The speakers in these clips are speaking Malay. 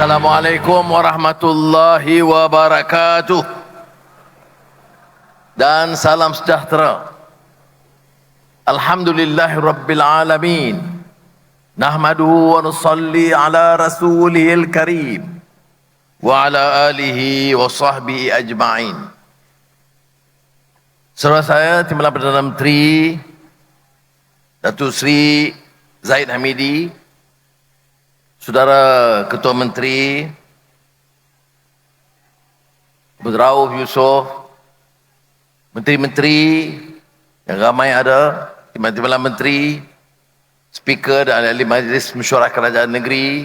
Assalamualaikum warahmatullahi wabarakatuh. Dan salam sejahtera. Alhamdulillahi rabbil alamin. Nahmaduhu wa nusalli ala rasulihil karim. Wa ala alihi wa sahbihi ajma'in. Saudara saya, Timbalan Perdana Menteri Datuk Seri Zaid Hamidi, Saudara Ketua Menteri Bedrauf Yusof, Menteri-Menteri yang ramai ada, Timbalan Menteri, Speaker dan ahli Majlis Mesyuarat Kerajaan Negeri,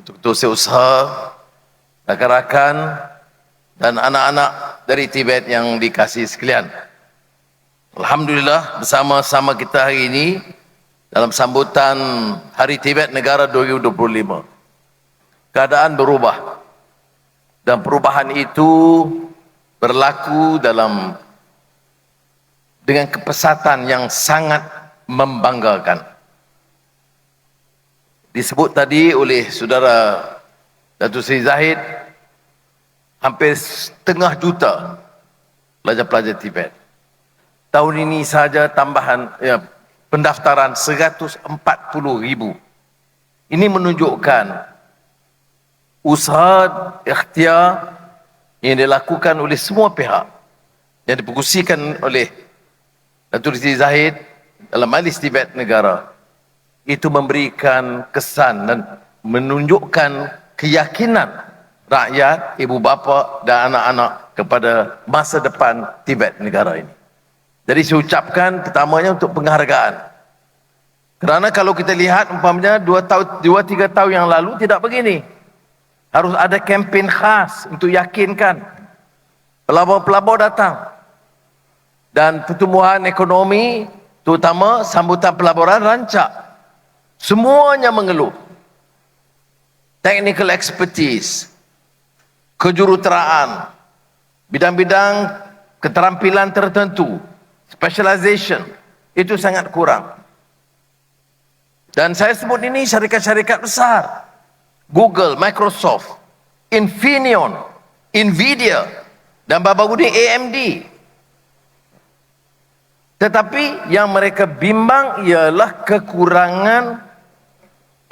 Ketua-Ketua Usaha, rakan-rakan dan anak-anak dari Tibet yang dikasih sekalian. Alhamdulillah bersama-sama kita hari ini dalam sambutan Hari Tibet Negara 2025. Keadaan berubah. Dan perubahan itu berlaku dalam dengan kepesatan yang sangat membanggakan. Disebut tadi oleh saudara Datuk Seri Zahid hampir setengah juta pelajar-pelajar Tibet. Tahun ini saja tambahan ya, pendaftaran 140 ribu. Ini menunjukkan usaha ikhtiar yang dilakukan oleh semua pihak yang diperkusikan oleh Datuk Rizzi Zahid dalam Majlis Tibet Negara itu memberikan kesan dan menunjukkan keyakinan rakyat, ibu bapa dan anak-anak kepada masa depan Tibet negara ini. Jadi saya ucapkan pertamanya untuk penghargaan. Kerana kalau kita lihat umpamanya dua tahun, dua tiga tahun yang lalu tidak begini. Harus ada kempen khas untuk yakinkan pelabur-pelabur datang. Dan pertumbuhan ekonomi, terutama sambutan pelaburan rancak. Semuanya mengeluh. Technical expertise, kejuruteraan, bidang-bidang keterampilan tertentu, specialization, itu sangat kurang. Dan saya sebut ini syarikat-syarikat besar. Google, Microsoft, Infineon, Nvidia, dan baru ini AMD. Tetapi yang mereka bimbang ialah kekurangan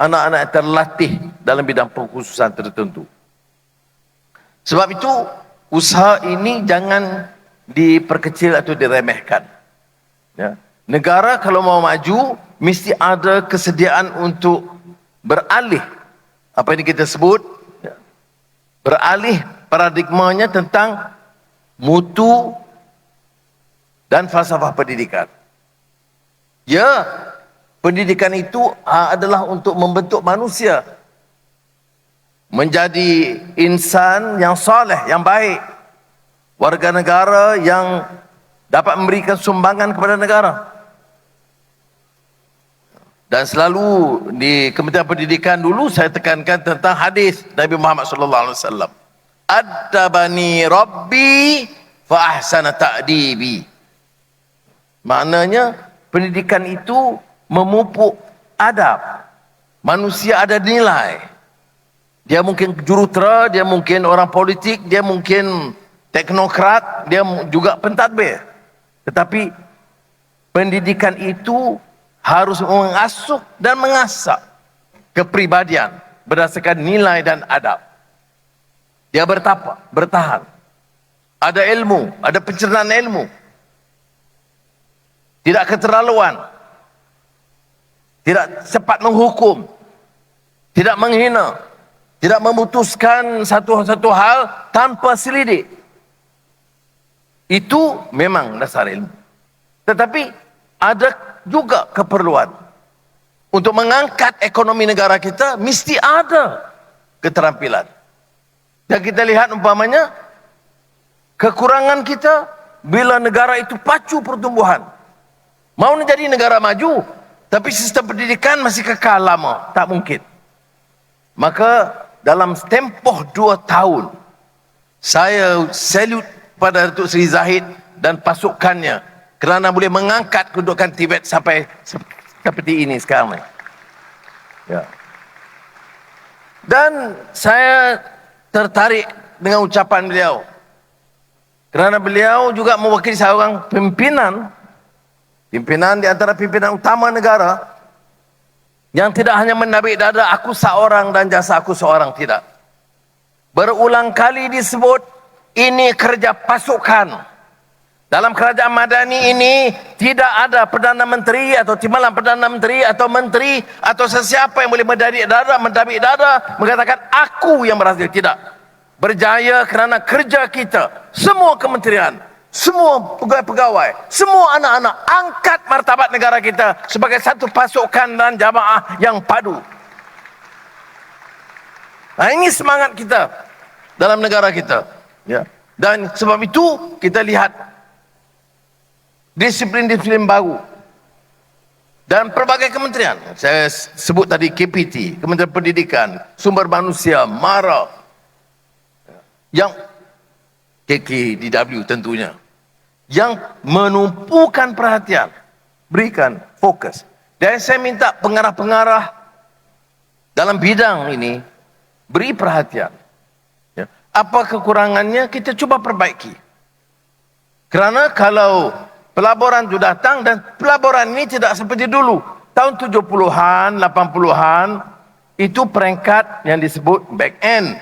anak-anak terlatih dalam bidang pengkhususan tertentu. Sebab itu usaha ini jangan diperkecil atau diremehkan. Ya. Negara kalau mau maju mesti ada kesediaan untuk beralih apa ini kita sebut ya, beralih paradigmanya tentang mutu dan falsafah pendidikan. Ya, pendidikan itu adalah untuk membentuk manusia menjadi insan yang soleh, yang baik, warga negara yang dapat memberikan sumbangan kepada negara. Dan selalu di Kementerian Pendidikan dulu saya tekankan tentang hadis Nabi Muhammad sallallahu alaihi wasallam. Adabani Rabbi fa ahsana ta'dibi. Maknanya pendidikan itu memupuk adab. Manusia ada nilai. Dia mungkin jurutera, dia mungkin orang politik, dia mungkin teknokrat, dia juga pentadbir. Tetapi pendidikan itu harus mengasuh dan mengasah kepribadian berdasarkan nilai dan adab. Dia bertapa, bertahan. Ada ilmu, ada pencernaan ilmu. Tidak keterlaluan. Tidak cepat menghukum. Tidak menghina tidak memutuskan satu-satu hal tanpa selidik. Itu memang dasar ilmu. Tetapi ada juga keperluan untuk mengangkat ekonomi negara kita mesti ada keterampilan. Dan kita lihat umpamanya kekurangan kita bila negara itu pacu pertumbuhan. Mau menjadi negara maju tapi sistem pendidikan masih kekal lama, tak mungkin. Maka dalam tempoh dua tahun saya salute pada Datuk Seri Zahid dan pasukannya kerana boleh mengangkat kedudukan Tibet sampai seperti ini sekarang ni. Ya. Dan saya tertarik dengan ucapan beliau. Kerana beliau juga mewakili seorang pimpinan, pimpinan di antara pimpinan utama negara yang tidak hanya menabik dada aku seorang dan jasa aku seorang tidak. Berulang kali disebut ini kerja pasukan. Dalam kerajaan Madani ini tidak ada Perdana Menteri atau timbalan Perdana Menteri atau Menteri atau sesiapa yang boleh mendabik dada, mendabik dada mengatakan aku yang berhasil. Tidak. Berjaya kerana kerja kita. Semua kementerian, semua pegawai-pegawai, semua anak-anak angkat martabat negara kita sebagai satu pasukan dan jamaah yang padu. Nah, ini semangat kita dalam negara kita. Ya. Dan sebab itu kita lihat disiplin-disiplin baru dan pelbagai kementerian saya sebut tadi KPT Kementerian Pendidikan Sumber Manusia MARA yang KKDW tentunya yang menumpukan perhatian berikan fokus dan saya minta pengarah-pengarah dalam bidang ini beri perhatian ya. Apa kekurangannya kita cuba perbaiki kerana kalau Pelaburan itu datang dan pelaburan ini tidak seperti dulu. Tahun 70-an, 80-an, itu peringkat yang disebut back end.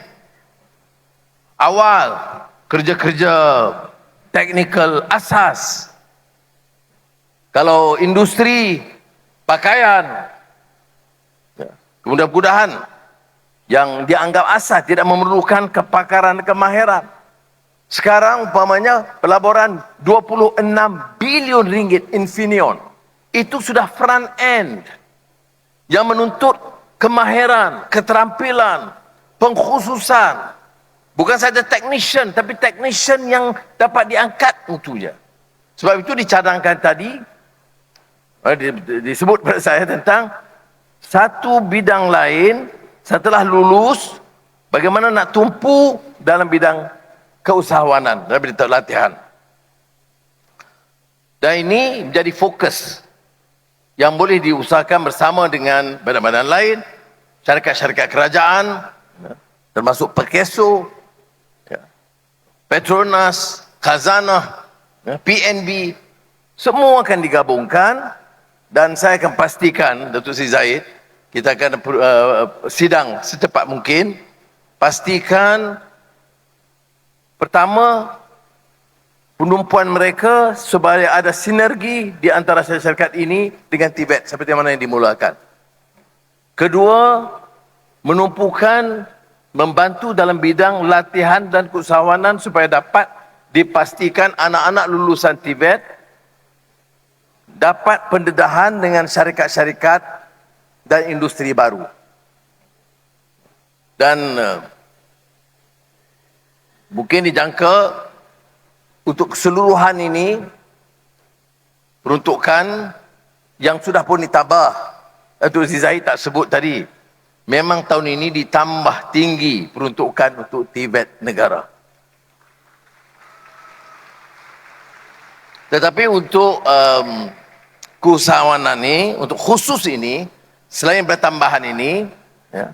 Awal, kerja-kerja technical asas. Kalau industri, pakaian, ya, mudah-mudahan yang dianggap asas tidak memerlukan kepakaran kemahiran. Sekarang umpamanya pelaburan 26 bilion ringgit Infineon. Itu sudah front end. Yang menuntut kemahiran, keterampilan, pengkhususan. Bukan saja technician, tapi technician yang dapat diangkat mutunya. Sebab itu dicadangkan tadi, eh, disebut pada saya tentang satu bidang lain setelah lulus, bagaimana nak tumpu dalam bidang keusahawanan dan berita latihan. Dan ini menjadi fokus yang boleh diusahakan bersama dengan badan-badan lain, syarikat-syarikat kerajaan, termasuk Perkeso, ya, Petronas, Khazanah, ya, PNB, semua akan digabungkan dan saya akan pastikan, Datuk Sri Zaid, kita akan uh, sidang secepat mungkin, pastikan Pertama, penumpuan mereka supaya ada sinergi di antara syarikat ini dengan Tibet seperti mana yang dimulakan. Kedua, menumpukan membantu dalam bidang latihan dan keusahawanan supaya dapat dipastikan anak-anak lulusan Tibet dapat pendedahan dengan syarikat-syarikat dan industri baru. Dan uh, Mungkin dijangka untuk keseluruhan ini peruntukan yang sudah pun ditabah. Datuk Zizai tak sebut tadi. Memang tahun ini ditambah tinggi peruntukan untuk Tibet negara. Tetapi untuk um, keusahawanan ini, untuk khusus ini, selain bertambahan ini, ya,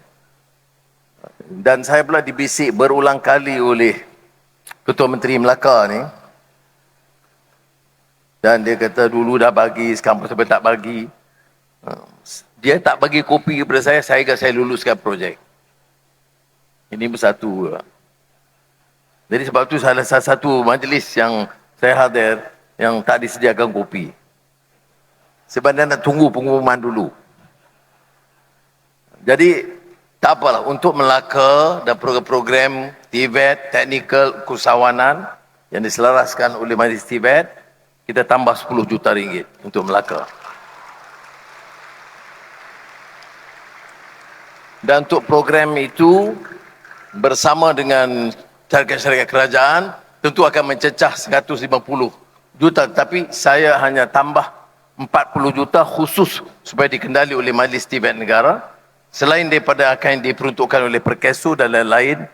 dan saya pula dibisik berulang kali oleh Ketua Menteri Melaka ni dan dia kata dulu dah bagi sekarang sampai tak bagi. Ha, dia tak bagi kopi kepada saya saya kata saya luluskan projek. Ini bersatu jadi sebab tu salah satu majlis yang saya hadir yang tak disediakan kopi. Sebab dia nak tunggu pengumuman dulu jadi tak apalah. Untuk Melaka dan program-program Tibet Technical Kusawanan yang diselaraskan oleh Majlis Tibet kita tambah 10 juta ringgit untuk Melaka. Dan untuk program itu bersama dengan syarikat-syarikat kerajaan tentu akan mencecah 150 juta. Tapi saya hanya tambah 40 juta khusus supaya dikendali oleh Majlis Tibet Negara Selain daripada akan diperuntukkan oleh Perkesu dan lain-lain,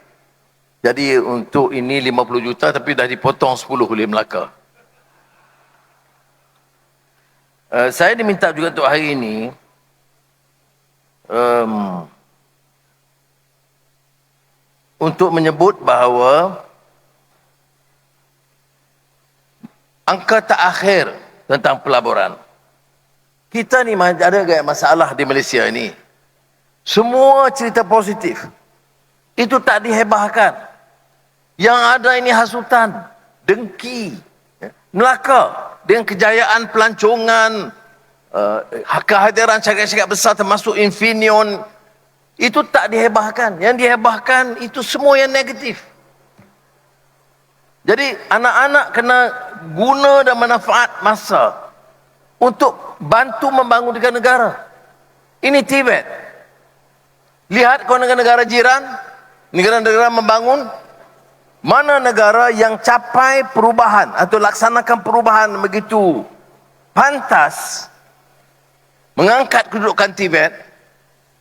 jadi untuk ini 50 juta tapi dah dipotong 10 oleh Melaka. Uh, saya diminta juga untuk hari ini um, untuk menyebut bahawa angka terakhir tentang pelaburan. Kita ni ada masalah di Malaysia ini. Semua cerita positif. Itu tak dihebahkan. Yang ada ini hasutan, dengki, Melaka dengan kejayaan pelancongan, uh, kehadiran syarikat-syarikat besar termasuk Infineon, itu tak dihebahkan. Yang dihebahkan itu semua yang negatif. Jadi anak-anak kena guna dan manfaat masa untuk bantu membangunkan negara. Ini Tibet. Lihat kau negara-negara jiran, negara-negara membangun, mana negara yang capai perubahan atau laksanakan perubahan begitu pantas mengangkat kedudukan Tibet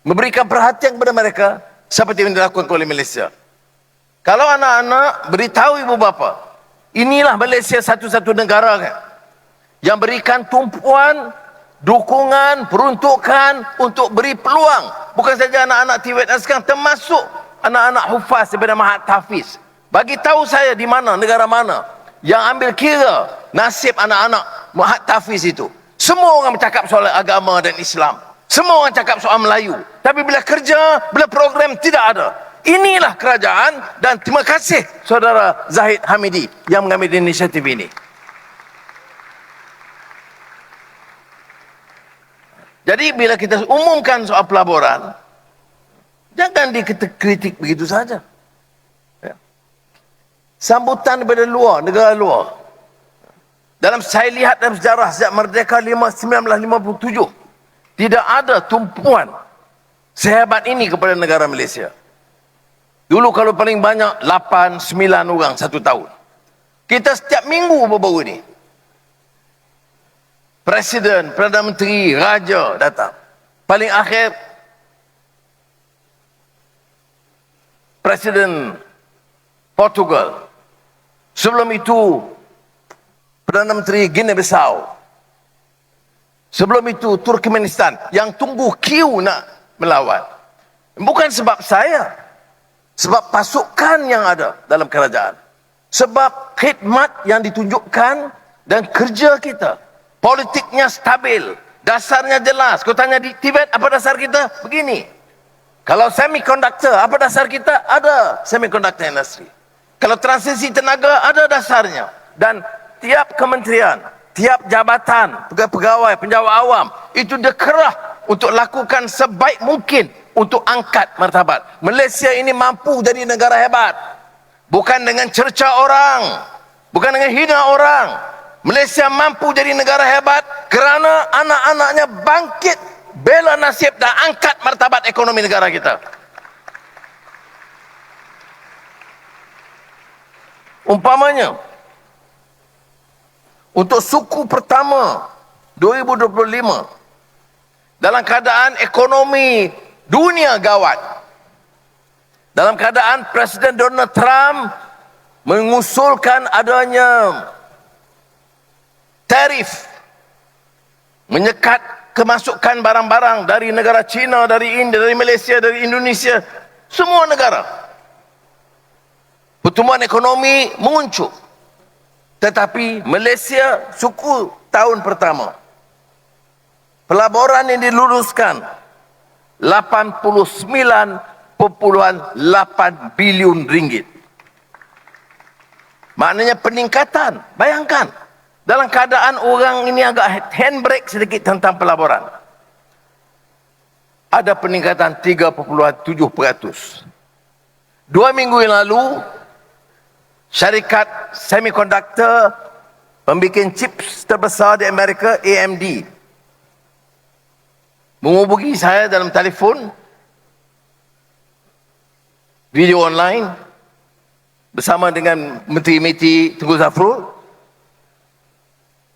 memberikan perhatian kepada mereka seperti yang dilakukan oleh Malaysia. Kalau anak-anak beritahu ibu bapa inilah Malaysia satu-satu negara kan, yang berikan tumpuan dukungan peruntukan untuk beri peluang bukan saja anak-anak Tibet sekarang termasuk anak-anak hufaz daripada Mahat Tafiz bagi tahu saya di mana, negara mana yang ambil kira nasib anak-anak Muhammad Tafiz itu. Semua orang bercakap soal agama dan Islam. Semua orang cakap soal Melayu. Tapi bila kerja, bila program tidak ada. Inilah kerajaan dan terima kasih saudara Zahid Hamidi yang mengambil inisiatif ini. Jadi bila kita umumkan soal pelaburan, jangan dikritik begitu saja sambutan daripada luar, negara luar. Dalam saya lihat dalam sejarah sejak merdeka 1957, tidak ada tumpuan sehebat ini kepada negara Malaysia. Dulu kalau paling banyak 8 9 orang satu tahun. Kita setiap minggu baru ini. Presiden, Perdana Menteri, Raja datang. Paling akhir Presiden Portugal Sebelum itu, Perdana Menteri Guinea Bissau. Sebelum itu, Turkmenistan yang tunggu kiu nak melawan. Bukan sebab saya. Sebab pasukan yang ada dalam kerajaan. Sebab khidmat yang ditunjukkan dan kerja kita. Politiknya stabil. Dasarnya jelas. Kau tanya di Tibet, apa dasar kita? Begini. Kalau semiconductor, apa dasar kita? Ada semiconductor industry. Kalau transisi tenaga ada dasarnya dan tiap kementerian, tiap jabatan, pegawai-pegawai, penjawat awam itu dikerah untuk lakukan sebaik mungkin untuk angkat martabat. Malaysia ini mampu jadi negara hebat. Bukan dengan cerca orang, bukan dengan hina orang. Malaysia mampu jadi negara hebat kerana anak-anaknya bangkit bela nasib dan angkat martabat ekonomi negara kita. Umpamanya, untuk suku pertama 2025, dalam keadaan ekonomi dunia gawat, dalam keadaan Presiden Donald Trump mengusulkan adanya tarif menyekat kemasukan barang-barang dari negara China, dari India, dari Malaysia, dari Indonesia, semua negara pertumbuhan ekonomi menguncup. Tetapi Malaysia suku tahun pertama. Pelaburan yang diluruskan 89.8 bilion ringgit. Maknanya peningkatan. Bayangkan. Dalam keadaan orang ini agak handbrake sedikit tentang pelaburan. Ada peningkatan 3.7%. Dua minggu yang lalu, syarikat semiconductor pembikin chips terbesar di Amerika AMD menghubungi saya dalam telefon video online bersama dengan Menteri MITI Tengku Zafrul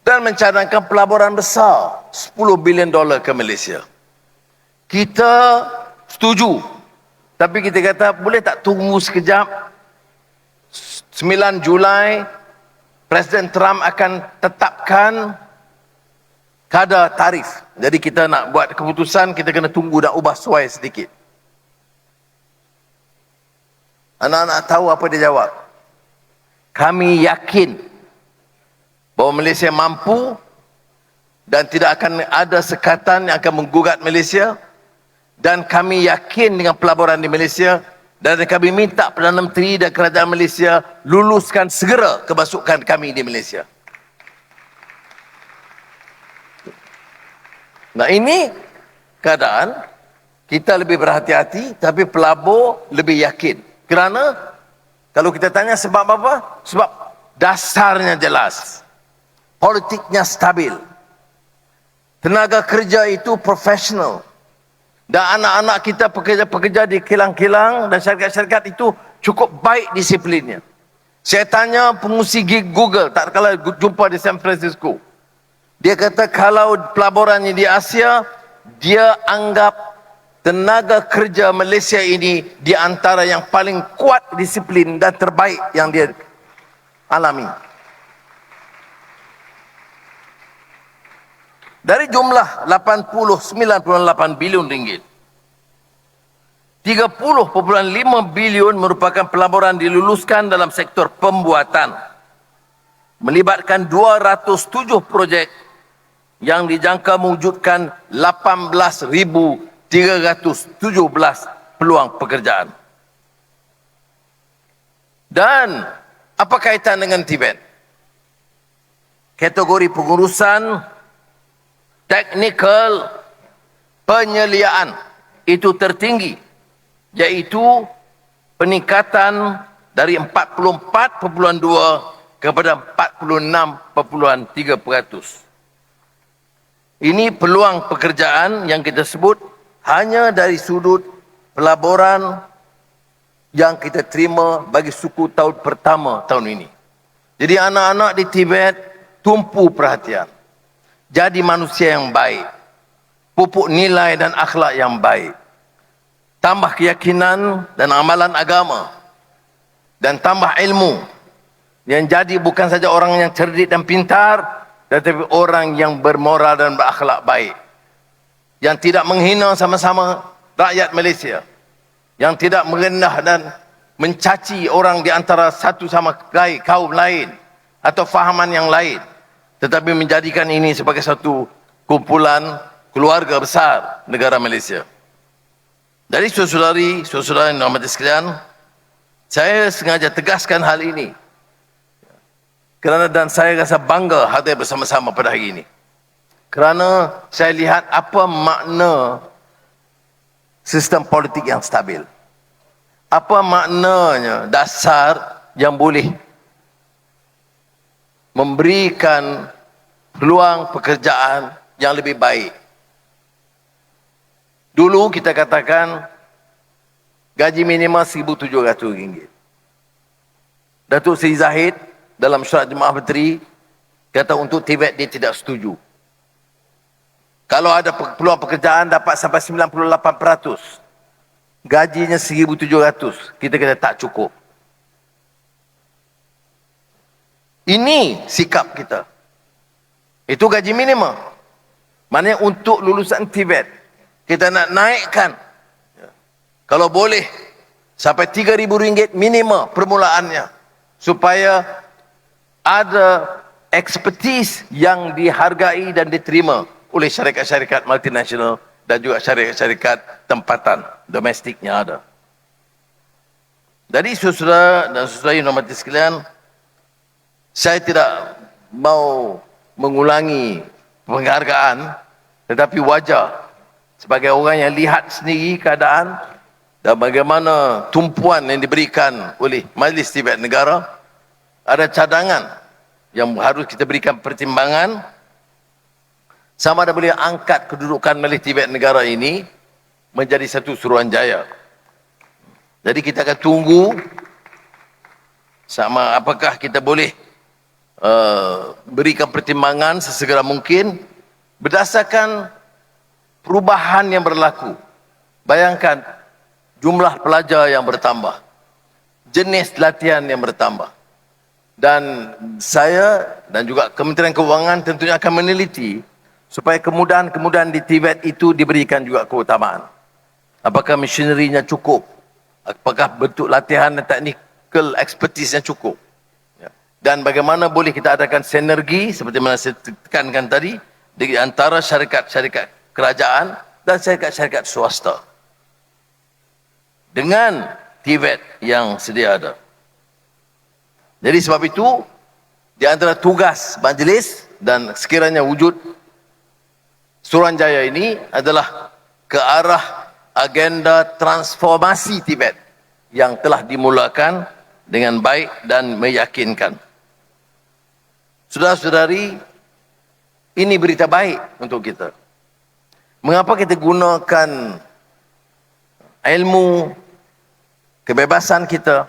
dan mencadangkan pelaburan besar 10 bilion dolar ke Malaysia. Kita setuju. Tapi kita kata boleh tak tunggu sekejap 9 Julai Presiden Trump akan tetapkan kadar tarif. Jadi kita nak buat keputusan kita kena tunggu dan ubah suai sedikit. Anak-anak tahu apa dia jawab. Kami yakin bahawa Malaysia mampu dan tidak akan ada sekatan yang akan menggugat Malaysia dan kami yakin dengan pelaburan di Malaysia dan kami minta Perdana Menteri dan Kerajaan Malaysia luluskan segera kemasukan kami di Malaysia. Nah ini keadaan kita lebih berhati-hati tapi pelabur lebih yakin. Kerana kalau kita tanya sebab apa? Sebab dasarnya jelas. Politiknya stabil. Tenaga kerja itu profesional. Dan anak-anak kita pekerja-pekerja di kilang-kilang dan syarikat-syarikat itu cukup baik disiplinnya. Saya tanya pengusi Google, tak kala jumpa di San Francisco. Dia kata kalau pelaburannya di Asia, dia anggap tenaga kerja Malaysia ini di antara yang paling kuat disiplin dan terbaik yang dia alami. Dari jumlah 80 98 bilion ringgit 30.5 bilion merupakan pelaburan diluluskan dalam sektor pembuatan melibatkan 207 projek yang dijangka mewujudkan 18,317 peluang pekerjaan. Dan apa kaitan dengan Tibet? Kategori pengurusan technical penyeliaan itu tertinggi iaitu peningkatan dari 44.2 kepada 46.3%. Ini peluang pekerjaan yang kita sebut hanya dari sudut pelaburan yang kita terima bagi suku tahun pertama tahun ini. Jadi anak-anak di Tibet tumpu perhatian jadi manusia yang baik. Pupuk nilai dan akhlak yang baik. Tambah keyakinan dan amalan agama. Dan tambah ilmu. Yang jadi bukan saja orang yang cerdik dan pintar tetapi orang yang bermoral dan berakhlak baik. Yang tidak menghina sama-sama rakyat Malaysia. Yang tidak merendah dan mencaci orang di antara satu sama kaum lain atau fahaman yang lain tetapi menjadikan ini sebagai satu kumpulan keluarga besar negara Malaysia. Dari saudari, saudara yang amat sekalian, saya sengaja tegaskan hal ini. Kerana dan saya rasa bangga hadir bersama-sama pada hari ini. Kerana saya lihat apa makna sistem politik yang stabil. Apa maknanya dasar yang boleh memberikan peluang pekerjaan yang lebih baik. Dulu kita katakan gaji minimal RM1,700. Datuk Seri Zahid dalam surat jemaah menteri kata untuk Tibet dia tidak setuju. Kalau ada peluang pekerjaan dapat sampai 98%. Gajinya 1,700. Kita kata tak cukup. Ini sikap kita. Itu gaji minimum. Maknanya untuk lulusan Tibet. Kita nak naikkan. Kalau boleh. Sampai RM3,000 minimum permulaannya. Supaya ada ekspertis yang dihargai dan diterima oleh syarikat-syarikat multinasional dan juga syarikat-syarikat tempatan domestiknya ada. Jadi saudara dan saudara yang hormati sekalian, saya tidak mau mengulangi penghargaan tetapi wajar sebagai orang yang lihat sendiri keadaan dan bagaimana tumpuan yang diberikan oleh Majlis Tibet Negara ada cadangan yang harus kita berikan pertimbangan sama ada boleh angkat kedudukan Majlis Tibet Negara ini menjadi satu suruhan jaya. Jadi kita akan tunggu sama apakah kita boleh Uh, berikan pertimbangan sesegera mungkin berdasarkan perubahan yang berlaku. Bayangkan jumlah pelajar yang bertambah. Jenis latihan yang bertambah. Dan saya dan juga Kementerian Keuangan tentunya akan meneliti supaya kemudahan-kemudahan di Tibet itu diberikan juga keutamaan. Apakah machinery cukup? apakah bentuk latihan dan technical expertise yang cukup. Dan bagaimana boleh kita adakan sinergi seperti mana saya tekankan tadi di antara syarikat-syarikat kerajaan dan syarikat-syarikat swasta dengan TVET yang sedia ada. Jadi sebab itu di antara tugas majlis dan sekiranya wujud Suranjaya ini adalah ke arah agenda transformasi Tibet yang telah dimulakan dengan baik dan meyakinkan. Saudara-saudari, ini berita baik untuk kita. Mengapa kita gunakan ilmu kebebasan kita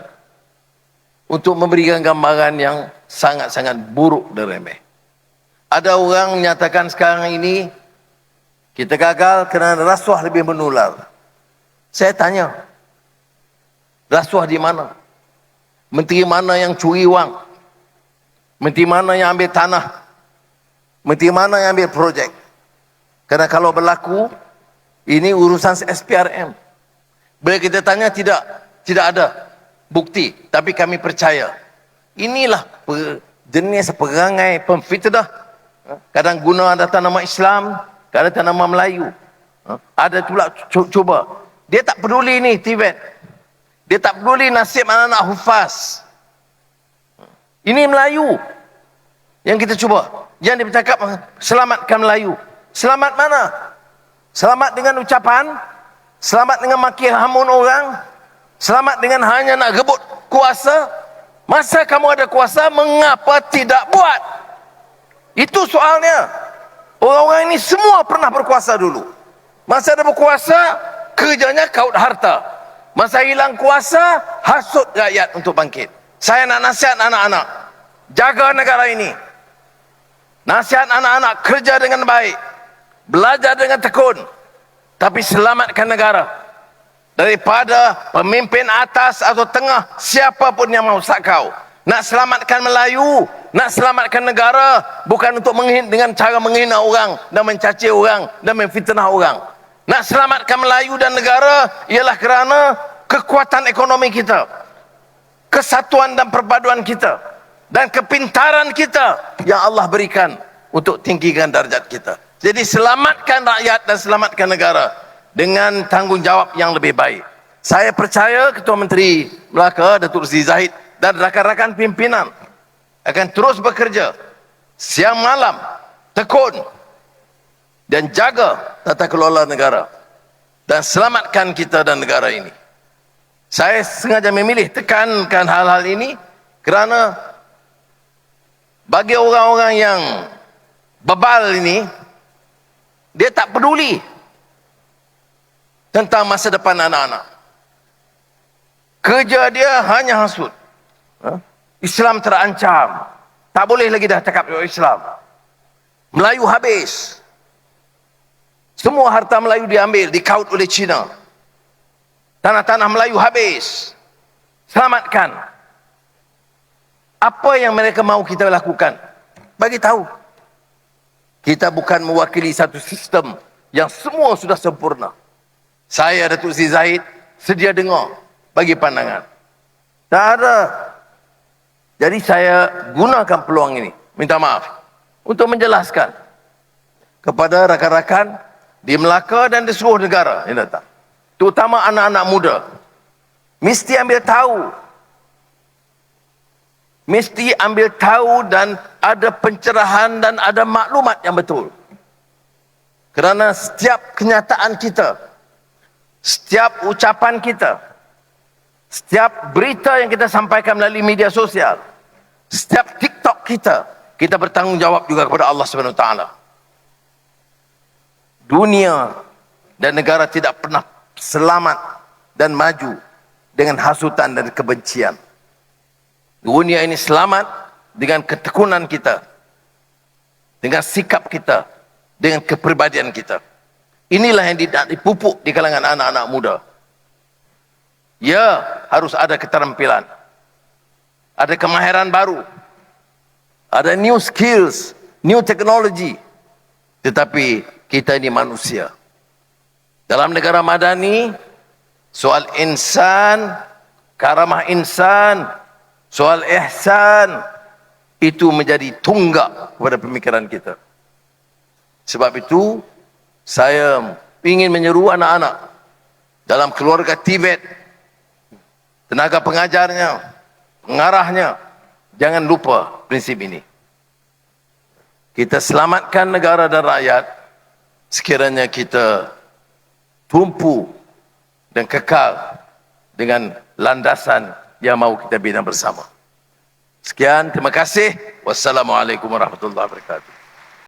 untuk memberikan gambaran yang sangat-sangat buruk dan remeh. Ada orang menyatakan sekarang ini kita gagal kerana rasuah lebih menular. Saya tanya, rasuah di mana? Menteri mana yang curi wang? Menteri mana yang ambil tanah? Menteri mana yang ambil projek? Kerana kalau berlaku, ini urusan SPRM. Bila kita tanya, tidak. Tidak ada bukti. Tapi kami percaya. Inilah jenis perangai pemfitnah. Kadang guna data nama Islam, Kadang tanaman Melayu. Ha? Ada pula cuba. Dia tak peduli ni Tibet. Dia tak peduli nasib anak-anak hufaz. Ini Melayu. Yang kita cuba. Yang bercakap selamatkan Melayu. Selamat mana? Selamat dengan ucapan? Selamat dengan maki hamun orang? Selamat dengan hanya nak rebut kuasa? Masa kamu ada kuasa, mengapa tidak buat? Itu soalnya. Orang-orang ini semua pernah berkuasa dulu. Masa ada berkuasa, kerjanya kaut harta. Masa hilang kuasa, hasut rakyat untuk bangkit. Saya nak nasihat anak-anak. Jaga negara ini. Nasihat anak-anak, kerja dengan baik. Belajar dengan tekun. Tapi selamatkan negara. Daripada pemimpin atas atau tengah, siapapun yang mau kau. Nak selamatkan Melayu, nak selamatkan negara bukan untuk menghina dengan cara menghina orang dan mencaci orang dan memfitnah orang. Nak selamatkan Melayu dan negara ialah kerana kekuatan ekonomi kita, kesatuan dan perpaduan kita dan kepintaran kita yang Allah berikan untuk tinggikan darjat kita. Jadi selamatkan rakyat dan selamatkan negara dengan tanggungjawab yang lebih baik. Saya percaya Ketua Menteri Melaka Datuk Zee Zahid dan rakan-rakan pimpinan akan terus bekerja siang malam tekun dan jaga tata kelola negara dan selamatkan kita dan negara ini. Saya sengaja memilih tekankan hal-hal ini kerana bagi orang-orang yang bebal ini dia tak peduli tentang masa depan anak-anak. Kerja dia hanya hasut. Ha? Islam terancam. Tak boleh lagi dah cakap Islam. Melayu habis. Semua harta Melayu diambil, dikaut oleh Cina. Tanah-tanah Melayu habis. Selamatkan. Apa yang mereka mahu kita lakukan? Bagi tahu. Kita bukan mewakili satu sistem yang semua sudah sempurna. Saya Datuk Zee Zahid sedia dengar bagi pandangan. Tak ada jadi saya gunakan peluang ini, minta maaf, untuk menjelaskan kepada rakan-rakan di Melaka dan di seluruh negara yang datang. Terutama anak-anak muda. Mesti ambil tahu. Mesti ambil tahu dan ada pencerahan dan ada maklumat yang betul. Kerana setiap kenyataan kita, setiap ucapan kita, setiap berita yang kita sampaikan melalui media sosial, setiap TikTok kita, kita bertanggungjawab juga kepada Allah Subhanahu taala. Dunia dan negara tidak pernah selamat dan maju dengan hasutan dan kebencian. Dunia ini selamat dengan ketekunan kita, dengan sikap kita, dengan kepribadian kita. Inilah yang dipupuk di kalangan anak-anak muda. Ya, harus ada keterampilan. Ada kemahiran baru. Ada new skills, new technology. Tetapi kita ini manusia. Dalam negara madani, soal insan, karamah insan, soal ihsan, itu menjadi tunggak kepada pemikiran kita. Sebab itu, saya ingin menyeru anak-anak dalam keluarga Tibet, tenaga pengajarnya, pengarahnya, jangan lupa prinsip ini. Kita selamatkan negara dan rakyat sekiranya kita tumpu dan kekal dengan landasan yang mau kita bina bersama. Sekian, terima kasih. Wassalamualaikum warahmatullahi wabarakatuh.